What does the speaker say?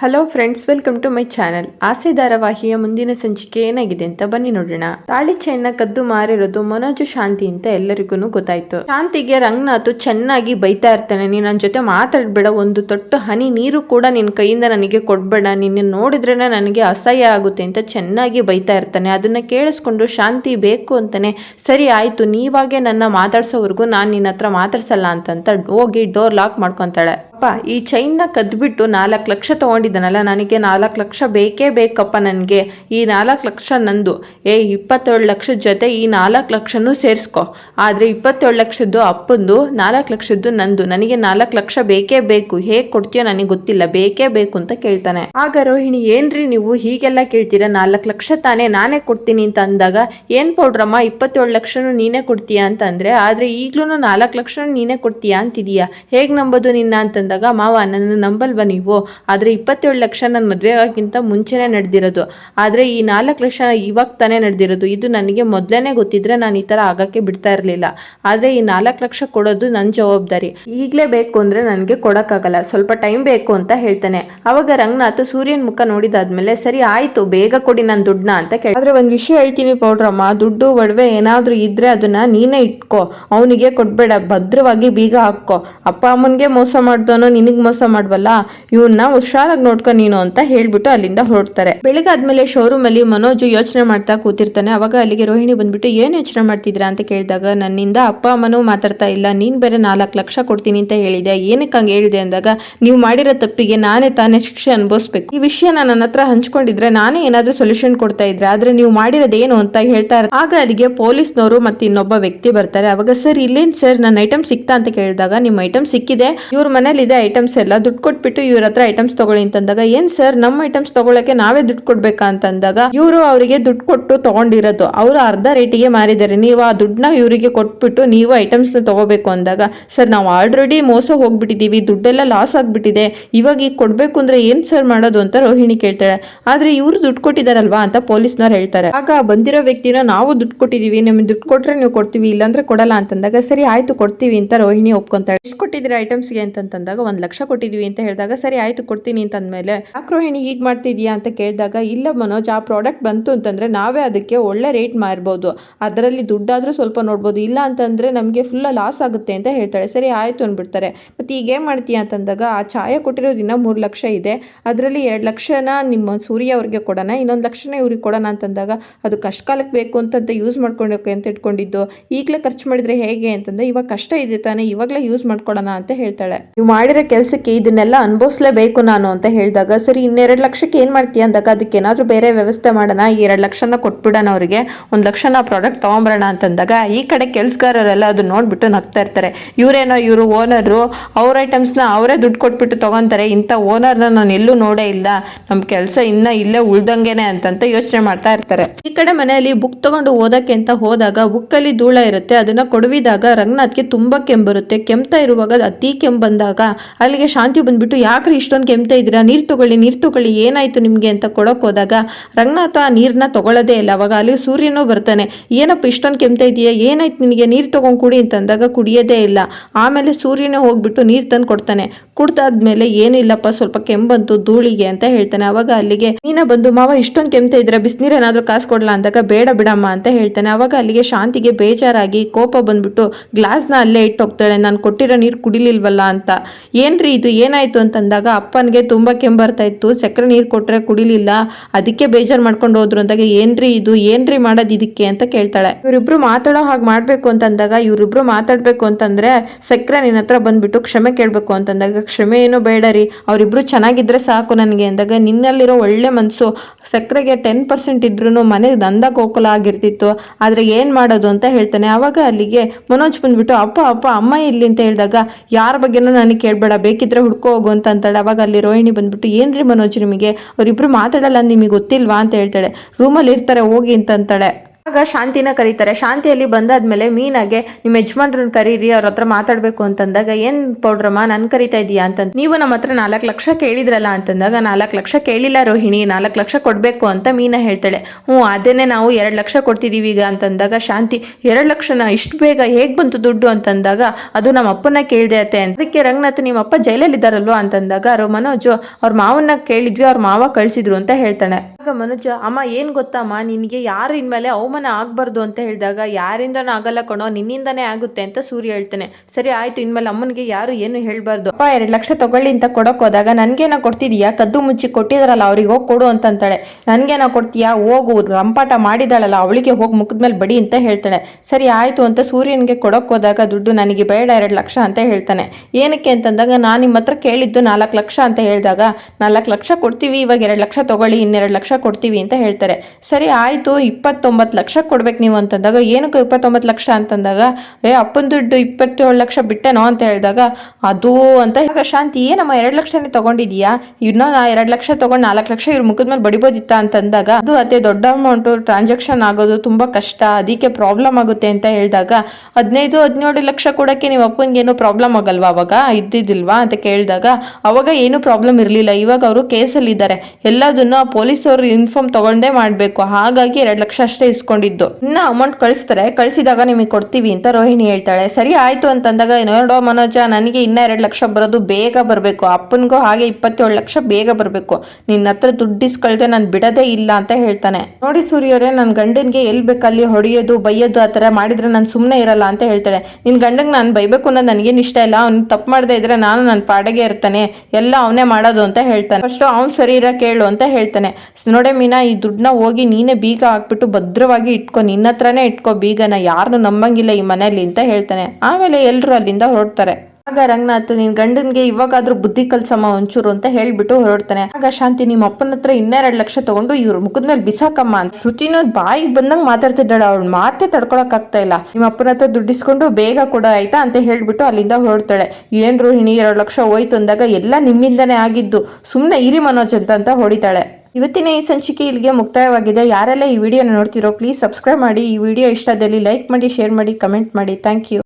Hello friends welcome to my channel Aase ಧಾರಾವಾಹಿಯ ಮುಂದಿನ ಸಂಚಿಕೆ ಏನಾಗಿದೆ ಅಂತ ಬನ್ನಿ ನೋಡೋಣ. ತಾಳಿ ಚೈನ್ನ ಕದ್ದು ಮಾರಿರೋದು ಮನೋಜು ಶಾಂತಿ ಅಂತ ಎಲ್ಲರಿಗೂ ಗೊತ್ತಾಯ್ತು. ಶಾಂತಿಗೆ ರಂಗನಾಥ್ ಚೆನ್ನಾಗಿ ಬೈತಾ ಇರ್ತಾನೆ. ನೀನ್ ನನ್ನ ಜೊತೆ ಮಾತಾಡ್ಬೇಡ, ಒಂದು ತೊಟ್ಟು ಹನಿ ನೀರು ಕೂಡ ನಿನ್ನ ಕೈಯಿಂದ ನನಗೆ ಕೊಡ್ಬೇಡ. ನಿನ್ನ ನೋಡಿದ್ರೇನೆ ನನಗೆ ಅಸಹ್ಯ ಆಗುತ್ತೆ ಅಂತ ಚೆನ್ನಾಗಿ ಬೈತಾ ಇರ್ತಾನೆ. ಅದನ್ನ ಕೇಳಿಸ್ಕೊಂಡು ಶಾಂತಿ ಬೇಕು ಅಂತಾನೆ. ಸರಿ ಆಯ್ತು, ನೀವಾಗೆ ನನ್ನ ಮಾತಾಡ್ಸೋವರೆಗೂ ನಾನು ನಿನ್ನ ಹತ್ರ ಮಾತಾಡ್ಸಲ್ಲ ಅಂತಂತ ಹೋಗಿ ಡೋರ್ ಲಾಕ್ ಮಾಡ್ಕೊಂತಾಳೆ. ಅಪ್ಪ, ಈ ಚೈನ್ನ ಕದ್ಬಿಟ್ಟು ನಾಲ್ಕು ಲಕ್ಷ ತೊಗೊಂಡಿದ್ದಾನಲ್ಲ, ನನಗೆ ನಾಲ್ಕು ಲಕ್ಷ ಬೇಕೇ ಬೇಕಪ್ಪ ನನಗೆ. ಈ ನಾಲ್ಕು ಲಕ್ಷ ನಂದು. ಏ, ಇಪ್ಪತ್ತೇಳು ಲಕ್ಷದ ಜೊತೆ ಈ ನಾಲ್ಕು ಲಕ್ಷನೂ ಸೇರಿಸ್ಕೊ. ಆದರೆ ಇಪ್ಪತ್ತೇಳು ಲಕ್ಷದ್ದು ಅಪ್ಪಂದು, ನಾಲ್ಕು ಲಕ್ಷದ್ದು ನಂದು. ನನಗೆ ನಾಲ್ಕು ಲಕ್ಷ ಬೇಕೇ ಬೇಕು. ಹೇಗೆ ಕೊಡ್ತೀಯೋ ನನಗೆ ಗೊತ್ತಿಲ್ಲ. ಬೇಕೇ ಬೇಕು ಅಂತ ಕೇಳ್ತಾನೆ. ಆಗ ರೋಹಿಣಿ, ಏನ್ರಿ ನೀವು ಹೀಗೆಲ್ಲ ಕೇಳ್ತೀರಾ? ನಾಲ್ಕು ಲಕ್ಷ ತಾನೇ ನಾನೇ ಕೊಡ್ತೀನಿ ಅಂತ ಅಂದಾಗ, ಏನು ಪೌಡ್ರಮ್ಮ, ಇಪ್ಪತ್ತೇಳು ಲಕ್ಷನೂ ನೀನೇ ಕೊಡ್ತೀಯಾ ಅಂತ ಆದ್ರೆ ಈಗಲೂ ನಾಲ್ಕು ಲಕ್ಷನೂ ನೀನೇ ಕೊಡ್ತೀಯಾ ಅಂತಿದೀಯಾ? ಹೇಗೆ ನಂಬೋದು ನಿನ್ನ ಅಂತಂದಾಗ ಮಾವ, ನನ್ನ ನಂಬಲ್ವ ನೀವು. ಆದರೆ ಇಪ್ಪತ್ತೇಳು ಲಕ್ಷ ನನ್ನ ಮದುವೆಗಿಂತ ಮುಂಚೆನೇ ನಡೆದಿರೋದು. ಆದರೆ ಈ ನಾಲ್ಕು ಲಕ್ಷ ಇವಾಗ ತಾನೇ ನಡೆದಿರೋದು. ಇದು ನನಗೆ ಮೊದಲೇ ಗೊತ್ತಿದ್ರೆ ನಾನು ಈ ಥರ ಆಗೋಕ್ಕೆ ಬಿಡ್ತಾ ಇರಲಿಲ್ಲ. ಆದರೆ ಈ ನಾಲ್ಕು ಲಕ್ಷ ಕೊಡೋದು ನನ್ನ ಜವಾಬ್ದಾರಿ. ಈಗಲೇ ಬೇಕು ಅಂದರೆ ನನಗೆ ಕೊಡೋಕ್ಕಾಗಲ್ಲ. ಸ್ವಲ್ಪ ಟೈಮ್ ಬೇಕು ಅಂತ ಹೇಳ್ತಾನೆ. ಅವಾಗ ರಂಗನಾಥ್ ಸೂರ್ಯನ ಮುಖ ನೋಡಿದಾದ್ಮೇಲೆ, ಸರಿ, ಆಯಿತು, ಬೇಗ ಕೊಡಿ ನನ್ನ ದುಡ್ಡನ್ನ ಅಂತ ಕೇಳಿ. ಆದರೆ ಒಂದು ವಿಷಯ ಹೇಳ್ತೀನಿ ಪೌಡ್ರಮ್ಮ, ದುಡ್ಡು, ಒಡವೆ ಏನಾದರೂ ಇದ್ದರೆ ಅದನ್ನ ನೀನೇ ಇಟ್ಕೋ. ಅವನಿಗೆ ಕೊಡಬೇಡ, ಭದ್ರವಾಗಿ ಬೀಗ ಹಾಕೋ ಅಪ್ಪ ಅಮ್ಮನಿಗೆ ಮೋಸ ಮಾಡ್ದವನು ನಿನಗೆ ಮೋಸ ಮಾಡ್ಬಲ್ಲ ಇವನ್ನ ಹುಷಾರಾಗಿ ನೋಡ್ಕೊ ನೀನು ಅಂತ ಹೇಳ್ಬಿಟ್ಟು ಅಲ್ಲಿಂದ ಹೊರಡ್ತಾರೆ. ಬೆಳಿಗಾದ್ಮೇಲೆ ಶೋರೂಮ್ ಅಲ್ಲಿ ಮನೋಜ್ ಯೋಚನೆ ಮಾಡ್ತಾ ಕೂತಿರ್ತಾನೆ. ಅವಾಗ ಅಲ್ಲಿಗೆ ರೋಹಿಣಿ ಬಂದ್ಬಿಟ್ಟು, ಏನ್ ಯೋಚನೆ ಮಾಡ್ತಿದ್ರಾ ಅಂತ ಕೇಳಿದಾಗ, ನನ್ನಿಂದ ಅಪ್ಪ, ಅಮ್ಮನೂ ಮಾತಾಡ್ತಾ ಇಲ್ಲ. ನೀನ್ ಬೇರೆ ನಾಲ್ಕು ಲಕ್ಷ ಕೊಡ್ತೀನಿ ಅಂತ ಹೇಳಿದೆ ಏನಕ್ಕೆ ಹಂಗೆ ಹೇಳಿದೆ? ಅಂದಾಗ, ನೀವು ಮಾಡಿರೋ ತಪ್ಪಿಗೆ ನಾನೇ ತಾನೇ ಶಿಕ್ಷೆ ಅನುಭವಿಸ್ಬೇಕು. ಈ ವಿಷಯ ನನ್ನ ಹತ್ರ ಹಂಚ್ಕೊಂಡಿದ್ರೆ ನಾನೇ ಏನಾದ್ರೂ ಸೊಲ್ಯೂಷನ್ ಕೊಡ್ತಾ ಇದ್ರೆ, ಆದ್ರೆ ನೀವು ಮಾಡಿರೋದೇನು ಅಂತ ಹೇಳ್ತಾ ಇರ್ತಾರೆ ಆಗ ಅಲ್ಲಿಗೆ ಪೊಲೀಸ್ನವರು ಮತ್ತೆ ಇನ್ನೊಬ್ಬ ವ್ಯಕ್ತಿ ಬರ್ತಾರೆ. ಅವಾಗ, ಸರ್, ಇಲ್ಲೇನ್ ಸರ್? ನನ್ನ ಐಟಮ್ ಸಿಕ್ತಾ? ಅಂತ ಕೇಳಿದಾಗ, ನಿಮ್ಮ ಐಟಮ್ ಸಿಕ್ಕಿದೆ. ಇವ್ರ ಮನೇಲಿ ಇದೆ ಐಟಮ್ಸ್ ಎಲ್ಲ, ದುಡ್ಡು ಕೊಟ್ಬಿಟ್ಟು ಇವ್ರ ಹತ್ರ ಐಟಮ್ಸ್ ತಗೊಳ್ಳಿ ಅಂತಂದಾಗ, ಏನ್ ಸರ್ ನಮ್ಮ ಐಟಮ್ಸ್ ತಗೊಳಕ್ಕೆ ನಾವೇ ದುಡ್ಡು ಕೊಡ್ಬೇಕಾ ಅಂತಂದಾಗ, ಇವರು ಅವರಿಗೆ ದುಡ್ಡು ಕೊಟ್ಟು ತಗೊಂಡಿರೋದು. ಅವರು ಅರ್ಧ ರೇಟಿಗೆ ಮಾರಿದ್ದಾರೆ. ನೀವು ಆ ದುಡ್ಡನ್ನ ಇವರಿಗೆ ಕೊಟ್ಬಿಟ್ಟು ನೀವು ಐಟಮ್ಸ್ನ ತಗೋಬೇಕು ಅಂದಾಗ ಸರ್ ನಾವು ಆಲ್ರೆಡಿ ಮೋಸ ಹೋಗ್ಬಿಟ್ಟಿದೀವಿ ದುಡ್ಡೆಲ್ಲ ಲಾಸ್ ಆಗ್ಬಿಟ್ಟಿದೆ, ಇವಾಗ ಈಗ ಕೊಡ್ಬೇಕು ಅಂದ್ರೆ ಏನ್ ಸರ್ ಮಾಡೋದು ಅಂತ ರೋಹಿಣಿ ಕೇಳ್ತಾಳೆ. ಆದ್ರೆ ಇವರು ದುಡ್ಡು ಕೊಟ್ಟಿದಾರಲ್ವಾ ಅಂತ ಪೊಲೀಸ್ನವ್ರು ಹೇಳ್ತಾರೆ. ಆಗ ಬಂದಿರೋ ವ್ಯಕ್ತಿನ ನಾವು ದುಡ್ಡು ಕೊಟ್ಟಿದೀವಿ ನಿಮ್ಗೆ ದುಡ್ಡು ಕೊಟ್ರೆ ನೀವು ಕೊಡ್ತೀವಿ, ಇಲ್ಲಾಂದ್ರೆ ಕೊಡಲ್ಲ ಅಂತಂದಾಗ, ಸರಿ, ಆಯ್ತು, ಕೊಡ್ತೀವಿ ಅಂತ ರೋಹಿಣಿ ಒಪ್ಕೊಂತಾಳೆ. ಎಷ್ಟು ಗೆ" ಐಟಮ್ಸ್ಗೆ ಅಂತಂದಾಗ ಒಂದ್ ಲಕ್ಷ ಕೊಟ್ಟಿದೀವಿ ಅಂತ ಹೇಳಿದಾಗ, ಸರಿ ಆಯ್ತು, ಕೊಡ್ತೀನಿ ಅಂತಂದ್ಮೇಲೆ ಮೇಲೆ ಆಕ್ರೋಹಿಣಿ ಹೀಗೆ ಮಾಡ್ತಿದ್ಯಾ? ಅಂತ ಕೇಳಿದಾಗ, ಇಲ್ಲ ಮನೋಜ್, ಆ ಪ್ರಾಡಕ್ಟ್ ಬಂತು ಅಂತಂದ್ರೆ ನಾವೇ ಅದಕ್ಕೆ ಒಳ್ಳೆ ರೇಟ್ ಮಾರ್ಬೋದು. ಅದರಲ್ಲಿ ದುಡ್ಡಾದರೂ ಸ್ವಲ್ಪ ನೋಡ್ಬೋದು. ಇಲ್ಲ ಅಂತಂದ್ರೆ ನಮಗೆ ಫುಲ್ ಲಾಸ್ ಆಗುತ್ತೆ ಅಂತ ಹೇಳ್ತಾಳೆ. ಸರಿ, ಆಯ್ತು ಅಂದ್ಬಿಡ್ತಾರೆ. ಮತ್ತೆ ಈಗ ಏನ್ ಮಾಡ್ತೀಯಾ ಅಂತಂದಾಗ ಆ ಛಾಯ ಕೊಟ್ಟಿರೋದು ದಿನ ಮೂರು ಲಕ್ಷ ಇದೆ. ಅದರಲ್ಲಿ ಎರಡು ಲಕ್ಷನ ನಿಮ್ಮ ಸೂರ್ಯ ಅವ್ರಿಗೆ ಕೊಡೋಣ, ಇನ್ನೊಂದು ಲಕ್ಷನ ಇವ್ರಿಗೆ ಕೊಡೋಣ ಅಂತಂದಾಗ ಅದು ಕಷ್ಟ ಕಾಲಕ್ಕೆ ಬೇಕು ಅಂತಂತ ಯೂಸ್ ಮಾಡ್ಕೊಂಡೋಕೆ ಅಂತ ಇಟ್ಕೊಂಡಿದ್ದು. ಈಗಲೇ ಖರ್ಚು ಮಾಡಿದ್ರೆ ಹೇಗೆ ಅಂತಂದ್ರೆ, ಇವಾಗ ಕಷ್ಟ ಇದೆ ತಾನೇ, ಇವಾಗಲೇ ಯೂಸ್ ಮಾಡ್ಕೊಡೋಣ ಅಂತ ಹೇಳ್ತಾಳೆ. ನೀವು ಮಾಡಿರೋ ಕೆಲಸಕ್ಕೆ ಇದನ್ನೆಲ್ಲ ಅನುಭವಿಸ್ಲೇಬೇಕು ನಾನು ಅಂತ ಹೇಳಿದಾಗ, ಸರಿ, ಇನ್ನೆರಡು ಲಕ್ಷಕ್ಕೆ ಏನು ಮಾಡ್ತೀಯ? ಅಂದಾಗ ಅದಕ್ಕೆ ಏನಾದರೂ ಬೇರೆ ವ್ಯವಸ್ಥೆ ಮಾಡೋಣ, ಈ ಎರಡು ಲಕ್ಷನ ಕೊಟ್ಬಿಡೋಣ ಅವರಿಗೆ. ಒಂದು ಲಕ್ಷನ ಪ್ರಾಡಕ್ಟ್ ತೊಗೊಂಬರೋಣ ಅಂತಂದಾಗ, ಈ ಕಡೆ ಕೆಲಸಗಾರರೆಲ್ಲ ಅದು ನೋಡ್ಬಿಟ್ಟು ನಗ್ತಾ ಇರ್ತಾರೆ. ಇವರೇನೋ, ಇವರು ಓನರು, ಅವ್ರ ಐಟಮ್ಸ್ನ ಅವರೇ ದುಡ್ಡು ಕೊಟ್ಬಿಟ್ಟು ತಗೊಂತಾರೆ. ಇಂಥ ಓನರ್ನ ನಾನು ಎಲ್ಲೂ ನೋಡೇ ಇಲ್ಲ. ನಮ್ಮ ಕೆಲಸ ಇನ್ನ ಇಲ್ಲೇ ಉಳ್ದಂಗೆನೆ ಅಂತಂತ ಯೋಚನೆ ಮಾಡ್ತಾ ಇರ್ತಾರೆ. ಈ ಕಡೆ ಮನೆಯಲ್ಲಿ ಬುಕ್ ತಗೊಂಡು ಓದಕ್ಕೆ ಅಂತ ಹೋದಾಗ, ಬುಕ್ಕಲ್ಲಿ ಧೂಳ ಇರುತ್ತೆ. ಅದನ್ನ ಕೊಡುವಿದಾಗ ರಂಗನಾಥ್ಗೆ ತುಂಬ ಕೆಂಪು ಬರುತ್ತೆ. ಕೆಮ್ತಾ ಇರುವಾಗ ಅತಿ ಕೆಂಪು ಬಂದಾಗ ಅಲ್ಲಿಗೆ ಶಾಂತಿ ಬಂದ್ಬಿಟ್ಟು, ಯಾಕ್ರಿ ಇಷ್ಟೊಂದು ಕೆಮ್ತಾ ಇದ್ದೀರಾ? ನೀರು ತಗೊಳ್ಳಿ ನೀರು ತಗೊಳ್ಳಿ, ಏನಾಯ್ತು ನಿಮ್ಗೆ? ಅಂತ ಕೊಡಕ್ ಹೋದಾಗ, ರಂಗನಾಥ ನೀರನ್ನ ತಗೊಳ್ಳೋದೇ ಇಲ್ಲ. ಅವಾಗ ಅಲ್ಲಿಗೆ ಸೂರ್ಯನೂ ಬರ್ತಾನೆ. ಏನಪ್ಪ ಇಷ್ಟೊಂದು ಕೆಮ್ತಾ ಇದೆಯಾ? ಏನಾಯ್ತು ನಿನಗೆ? ನೀರು ತಗೊಂಡ್ ಕುಡಿ ಅಂತಂದಾಗ, ಕುಡಿಯೋದೇ ಇಲ್ಲ. ಆಮೇಲೆ ಸೂರ್ಯನೇ ಹೋಗ್ಬಿಟ್ಟು ನೀರು ತಂದು ಕೊಡ್ತಾನೆ. ಕುಡ್ದಾದ್ಮೇಲೆ ಏನೂ ಇಲ್ಲಪ್ಪ, ಸ್ವಲ್ಪ ಕೆಂಬಂತು ಬಂತು, ಧೂಳಿಗೆ ಅಂತ ಹೇಳ್ತಾನೆ. ಅವಾಗ ಅಲ್ಲಿಗೆ, ನೀನ ಬಂದು, ಮಾವ, ಇಷ್ಟೊಂದು ಕೆಮ್ತಾ ಇದ್ರೆ ಬಿಸಿನೀರು ಏನಾದರೂ ಕಾಸು ಕೊಡಲ್ಲ ಅಂದಾಗ, ಬೇಡ ಬಿಡಮ್ಮ ಅಂತ ಹೇಳ್ತಾನೆ. ಅವಾಗ ಅಲ್ಲಿಗೆ ಶಾಂತಿಗೆ ಬೇಜಾರಾಗಿ ಕೋಪ ಬಂದ್ಬಿಟ್ಟು, ಗ್ಲಾಸ್ನ ಅಲ್ಲೇ ಇಟ್ಟು ಹೋಗ್ತಾಳೆ ನಾನು ಕೊಟ್ಟಿರೋ ನೀರು ಕುಡಿಲಿಲ್ವಲ್ಲ ಅಂತ. ಏನ್ರಿ ಇದು? ಏನಾಯ್ತು ಅಂತಂದಾಗ ಅಪ್ಪನಿಗೆ ತುಂಬಾ ಕೆಮ್ಮು ಬರ್ತಾ ಇತ್ತು. ಸಕ್ಕರೆ ನೀರು ಕೊಟ್ರೆ ಕುಡಿಲಿಲ್ಲ. ಅದಕ್ಕೆ ಬೇಜಾರು ಮಾಡ್ಕೊಂಡು ಹೋದ್ರು ಅಂದಾಗ, ಏನ್ರಿ ಇದು? ಏನ್ರಿ ಮಾಡೋದು ಇದಕ್ಕೆ ಅಂತ ಕೇಳ್ತಾಳೆ. ಇವರಿಬ್ರು ಮಾತಾಡೋ ಹಾಗೆ ಮಾಡ್ಬೇಕು ಅಂತಂದಾಗ, ಇವರಿಬ್ರು ಮಾತಾಡ್ಬೇಕು ಅಂತಂದ್ರೆ ಸಕ್ಕರೆ ನಿನ್ನ ಹತ್ರ ಬಂದ್ಬಿಟ್ಟು ಕ್ಷಮೆ ಕೇಳಬೇಕು ಅಂತಂದಾಗ, ಕ್ಷಮೆ ಏನೋ ಬೇಡ ರೀ. ಅವರಿಬ್ರು ಚೆನ್ನಾಗಿದ್ರೆ ಸಾಕು ನನಗೆ ಅಂದಾಗ, ನಿನ್ನಲ್ಲಿರೋ ಒಳ್ಳೆ ಮನಸ್ಸು ಸಕ್ಕರೆಗೆ ಟೆನ್ ಪರ್ಸೆಂಟ್ ಇದ್ರೂ ಮನೆ ದಂದ ಗೋಕುಲ ಆಗಿರ್ತಿತ್ತು. ಆದ್ರೆ ಏನ್ ಮಾಡೋದು? ಅಂತ ಹೇಳ್ತಾನೆ. ಅವಾಗ ಅಲ್ಲಿಗೆ ಮನೋಜ್ ಬಂದ್ಬಿಟ್ಟು, ಅಪ್ಪ ಅಪ್ಪ, ಅಮ್ಮ ಇಲ್ಲಿ ಅಂತ ಹೇಳಿದಾಗ, ಯಾರ ಬಗ್ಗೆನೂ ನನಗೆ ಕೇಳಬೇಡ, ಬೇಕಿದ್ರೆ ಹುಡ್ಕೋ ಹೋಗು ಅಂತ ಅಂತಾಳೆ. ಅವಾಗ ಅಲ್ಲಿ ರೋಹಿಣಿ ಬಂದ್ಬಿಟ್ಟು, ಏನ್ರಿ ಮನೋಜ್ ನಿಮಗೆ? ಅವರಿಬ್ರು ಮಾತಾಡಲ್ಲ ನಿಮಗೆ ಗೊತ್ತಿಲ್ವಾ? ಅಂತ ಹೇಳ್ತಾಳೆ. ರೂಮಲ್ಲಿ ಇರ್ತಾರೆ, ಹೋಗಿ ಅಂತ ಅಂತಾಳೆ. ಆಗ ಶಾಂತಿನ ಕರೀತಾರೆ. ಶಾಂತಿಯಲ್ಲಿ ಬಂದಾದ್ಮೇಲೆ ಮೀನಾಗೆ, ನಿಮ್ಮ ಯಜಮಾನ್ರನ್ನ ಕರೀರಿ, ಅವ್ರ ಹತ್ರ ಮಾತಾಡ್ಬೇಕು ಅಂತಂದಾಗ, ಏನ್ ಪೌಡ್ರಮ್ಮ, ನನ್ ಕರಿತಾ ಇದೀಯಾ? ಅಂತ ನೀವು ನಮ್ಮ ಹತ್ರ ನಾಲ್ಕು ಲಕ್ಷ ಕೇಳಿದ್ರಲ್ಲ ಅಂತಂದಾಗ, ನಾಲ್ಕು ಲಕ್ಷ ಕೇಳಿಲ್ಲ ರೋಹಿಣಿ, ನಾಲ್ಕು ಲಕ್ಷ ಕೊಡ್ಬೇಕು ಅಂತ ಮೀನಾ ಹೇಳ್ತಾಳೆ. ಹ್ಞೂ ಅದೇನೆ ನಾವು ಎರಡು ಲಕ್ಷ ಕೊಡ್ತಿದೀವಿ ಈಗ ಅಂತಂದಾಗ, ಶಾಂತಿ, ಎರಡು ಲಕ್ಷನ ಇಷ್ಟು ಬೇಗ ಹೇಗೆ ಬಂತು ದುಡ್ಡು? ಅಂತಂದಾಗ, ಅದು ನಮ್ಮ ಅಪ್ಪನ ಕೇಳಿದೆ ಅತ್ತೆ ಅಂತ. ಅದಕ್ಕೆ ರಂಗನಾಥ್, ನಿಮ್ಮ ಅಪ್ಪ ಜೈಲಲ್ಲಿ ಇದ್ದಾರಲ್ವಾ ಅಂತಂದಾಗ ಅವ್ರ ಮನೋಜು, ಅವ್ರ ಮಾವನ್ನ ಕೇಳಿದ್ವಿ, ಅವ್ರ ಮಾವ ಕಳ್ಸಿದ್ರು ಅಂತ ಹೇಳ್ತಾನೆ ಮನೋಜ್ ಅಮ್ಮ, ಏನು ಗೊತ್ತಮ್ಮ ನಿನಗೆ ಯಾರು ಇನ್ಮೇಲೆ ಅವಮಾನ ಆಗಬಾರ್ದು ಅಂತ ಹೇಳಿದಾಗ ಯಾರಿಂದನೂ ಆಗಲ್ಲ ಕಣೋ, ನಿನ್ನಿಂದನೇ ಆಗುತ್ತೆ ಅಂತ ಸೂರ್ಯ ಹೇಳ್ತಾನೆ. ಸರಿ, ಆಯ್ತು, ಇನ್ಮೇಲೆ ಅಮ್ಮನಿಗೆ ಯಾರು ಏನು ಹೇಳಬಾರ್ದು. ಅಪ್ಪ, ಎರಡು ಲಕ್ಷ ತಗೊಳ್ಳಿ ಅಂತ ಕೊಡೋಕೆ ಹೋದಾಗ ನನ್ಗೇನೋ ಕೊಡ್ತಿದೀಯಾ? ಕದ್ದು ಮುಚ್ಚಿ ಕೊಟ್ಟಿದಾರಲ್ಲ, ಅವ್ರಿಗೆ ಹೋಗಿ ಕೊಡು ಅಂತಂತಾಳೆ. ನನಗೇನೋ ಕೊಡ್ತೀಯಾ? ಹೋಗು, ರಂಪಾಟ ಮಾಡಿದಾಳಲ್ಲ, ಅವಳಿಗೆ ಹೋಗಿ ಮುಖದ ಮೇಲೆ ಬಡಿ ಅಂತ ಹೇಳ್ತಾಳೆ ಸರಿ, ಆಯ್ತು ಅಂತ ಸೂರ್ಯನಿಗೆ ಕೊಡಕ್ ಹೋದಾಗ ದುಡ್ಡು ನನಗೆ ಬೇಡ, ಎರಡು ಲಕ್ಷ ಅಂತ ಹೇಳ್ತಾನೆ. ಏನಕ್ಕೆ ಅಂತಂದಾಗ ನಾನು ನಿಮ್ಮ ಹತ್ರ ಕೇಳಿದ್ದು ನಾಲ್ಕು ಲಕ್ಷ ಅಂತ ಹೇಳಿದಾಗ ನಾಲ್ಕು ಲಕ್ಷ ಕೊಡ್ತೀವಿ, ಇವಾಗ ಎರಡು ಲಕ್ಷ ತಗೊಳ್ಳಿ, ಇನ್ನೆರಡು ಲಕ್ಷ ಕೊಡ್ತೀವಿ ಅಂತ ಹೇಳ್ತಾರೆ. ಸರಿ, ಆಯಿತು, ಇಪ್ಪತ್ತೊಂಬತ್ತು ಲಕ್ಷ ಕೊಡ್ಬೇಕು ನೀವು ಅಂತಂದಾಗ, ಏನಕ್ಕೆ ಇಪ್ಪತ್ತೊಂಬತ್ತು ಲಕ್ಷ ಅಂತಂದಾಗ, ಏ, ಅಪ್ಪನ ದುಡ್ಡು ಇಪ್ಪತ್ತೇಳು ಲಕ್ಷ ಬಿಟ್ಟೆನೋ ಅಂತ ಹೇಳಿದಾಗ, ಅದು ಅಂತ ಶಾಂತಿ ಏನಮ್ಮ ಎರಡು ಲಕ್ಷನೇ ತಗೊಂಡಿದ್ಯಾ ಇನ್ನೂ ನಾ ಎರಡು ಲಕ್ಷ ತಗೊಂಡು ನಾಲ್ಕು ಲಕ್ಷ ಇವ್ರ ಮುಖದ ಮೇಲೆ ಬಡಿಬೋದಿತ್ತ ಅಂತಂದಾಗ, ಅದು ಅದೇ ದೊಡ್ಡ ಅಮೌಂಟು ಟ್ರಾನ್ಸಾಕ್ಷನ್ ಆಗೋದು ತುಂಬ ಕಷ್ಟ, ಅದಕ್ಕೆ ಪ್ರಾಬ್ಲಮ್ ಆಗುತ್ತೆ ಅಂತ ಹೇಳಿದಾಗ, ಹದಿನೈದು, ಹದಿನೇಳು ಲಕ್ಷ ಕೊಡೋಕ್ಕೆ ನೀವು ಅಪ್ಪನಿಗೆ ಏನೂ ಪ್ರಾಬ್ಲಮ್ ಆಗಲ್ವಾ ಅವಾಗ? ಇದ್ದಿದ್ದಿಲ್ವಾ ಅಂತ ಕೇಳಿದಾಗ, ಅವಾಗ ಏನೂ ಪ್ರಾಬ್ಲಮ್ ಇರಲಿಲ್ಲ. ಇವಾಗ ಅವರು ಕೇಸಲ್ಲಿ ಇದ್ದಾರೆ. ಎಲ್ಲದನ್ನು ಪೊಲೀಸವರು ಇನ್ಫಾರ್ಮ್ ತಗೊಂಡೇ ಮಾಡಬೇಕು. ಹಾಗಾಗಿ ಎರಡ್ ಲಕ್ಷ ಅಷ್ಟೇ ಇಸ್ಕೊಂಡಿದ್ದು. ಇನ್ನ ಅಮೌಂಟ್ ಕಳಿಸ್ತಾರೆ. ಕಳಿಸಿದಾಗ ನಿಮಗೆ ಕೊಡ್ತೀವಿ ಅಂತ ರೋಹಿಣಿ ಹೇಳ್ತಾಳೆ. ಸರಿ, ಆಯ್ತು ಅಂತಂದಾಗ ನೋಡೋ ಮನೋಜ, ನನಗೆ ಇನ್ನ ಎರಡ್ ಲಕ್ಷ ಬರೋದು ಬೇಗ ಬರಬೇಕು. ಅಪ್ಪನಿಗೂ ಹಾಗೆ ಇಪ್ಪತ್ತೇಳು ಲಕ್ಷ ಬೇಗ ಬರಬೇಕು. ನಿನ್ನ ಹತ್ರ ದುಡ್ಡು ಇಸ್ಕೊಳ್ದೆ ನಾನು ಬಿಡೋದೇ ಇಲ್ಲ ಅಂತ ಹೇಳ್ತಾನೆ. ನೋಡಿ ಸೂರ್ಯವರೇ ನನ್ನ ಗಂಡನಿಗೆ ಎಲ್ಲಿ ಬೇಕಲ್ಲಿ ಹೊಡೆಯೋದು, ಬೈಯೋದು ಆ ಥರ ಮಾಡಿದ್ರೆ ನಾನು ಸುಮ್ಮನೆ ಇರಲ್ಲ ಅಂತ ಹೇಳ್ತಾಳೆ. ನಿನ್ನ ಗಂಡಂಗೆ ನಾನು ಬೈಬೇಕು ಅನ್ನೋದು ನನಗೇನು ಇಷ್ಟ ಇಲ್ಲ. ಅವ್ನು ತಪ್ಪು ಮಾಡದೇ ಇದ್ರೆ ನಾನು ನನ್ನ ಪಾಡಗೆ ಇರ್ತಾನೆ. ಎಲ್ಲ ಅವನೇ ಮಾಡೋದು ಅಂತ ಹೇಳ್ತಾನೆ. ಫಸ್ಟು ಅವ್ನು ಸರಿ ಕೇಳು ಅಂತ ಹೇಳ್ತಾನೆ. ನೋಡೆ ಮೀನಾ, ಈ ದುಡ್ಡನ್ನ ಹೋಗಿ ನೀನೇ ಬೀಗ ಹಾಕ್ಬಿಟ್ಟು ಭದ್ರವಾಗಿ ಇಟ್ಕೊ, ನಿನ್ನ ಹತ್ರನೇ ಇಟ್ಕೊ ಬೀಗನ. ಯಾರನ್ನು ನಂಬಂಗಿಲ್ಲ ಈ ಮನೆಯಲ್ಲಿ ಅಂತ ಹೇಳ್ತಾನೆ. ಆಮೇಲೆ ಎಲ್ಲರೂ ಅಲ್ಲಿಂದ ಹೊರಡ್ತಾರೆ. ಆಗ ರಂಗನಾಥ್, ನಿನ್ ಗಂಡನ್ಗೆ ಇವಾಗಾದ್ರೂ ಬುದ್ಧಿ ಕಲ್ಸಮ್ಮ ಒಂಚೂರು ಅಂತ ಹೇಳ್ಬಿಟ್ಟು ಹೊರಡ್ತಾನೆ. ಆಗ ಶಾಂತಿ ನಿಮ್ಮ ಅಪ್ಪನ ಹತ್ರ ಇನ್ನೆರಡು ಲಕ್ಷ ತಗೊಂಡು ಇವ್ರ ಮುಖದ ಮೇಲೆ ಬಿಸಾಕಮ್ಮ ಅಂತ. ಶ್ರುತಿನೂ ಬಾಯಿಗೆ ಬಂದಂಗ್ ಮಾತಾಡ್ತಿದ್ದಾಳೆ. ಅವ್ಳ ಮಾತೆ ತಡ್ಕೊಳಕ್ ಆಗ್ತಾ ಇಲ್ಲ. ನಿಮ್ಮ ಅಪ್ಪನ ಹತ್ರ ದುಡ್ಡಿಸ್ಕೊಂಡು ಬೇಗ ಕೊಡ ಆಯ್ತಾ? ಅಂತ ಹೇಳ್ಬಿಟ್ಟು ಅಲ್ಲಿಂದ ಹೊರಡ್ತಾಳೆ. ಏನ್ರು ರೋಹಿಣಿ ಎರಡು ಲಕ್ಷ ಹೋಯ್ತು ಅಂದಾಗ ಎಲ್ಲ ನಿಮ್ಮಿಂದನೇ ಆಗಿದ್ದು. ಸುಮ್ಮನೆ ಇರಿ ಮನೋಜ್ ಅಂತ ಅಂತ ಹೊಡಿತಾಳೆ. ಇವತ್ತಿನ ಈ ಸಂಚಿಕೆ ಇಲ್ಲಿಗೆ ಮುಕ್ತಾಯವಾಗಿದೆ. ಯಾರೆಲ್ಲ ಈ ವಿಡಿಯೋನ ನೋಡ್ತಿರೋ ಪ್ಲೀಸ್ ಸಬ್ಸ್ಕ್ರೈಬ್ ಮಾಡಿ. ಈ ವಿಡಿಯೋ ಇಷ್ಟದಲ್ಲಿ ಲೈಕ್ ಮಾಡಿ ಶೇರ್ ಮಾಡಿ ಕಮೆಂಟ್ ಮಾಡಿ. Thank you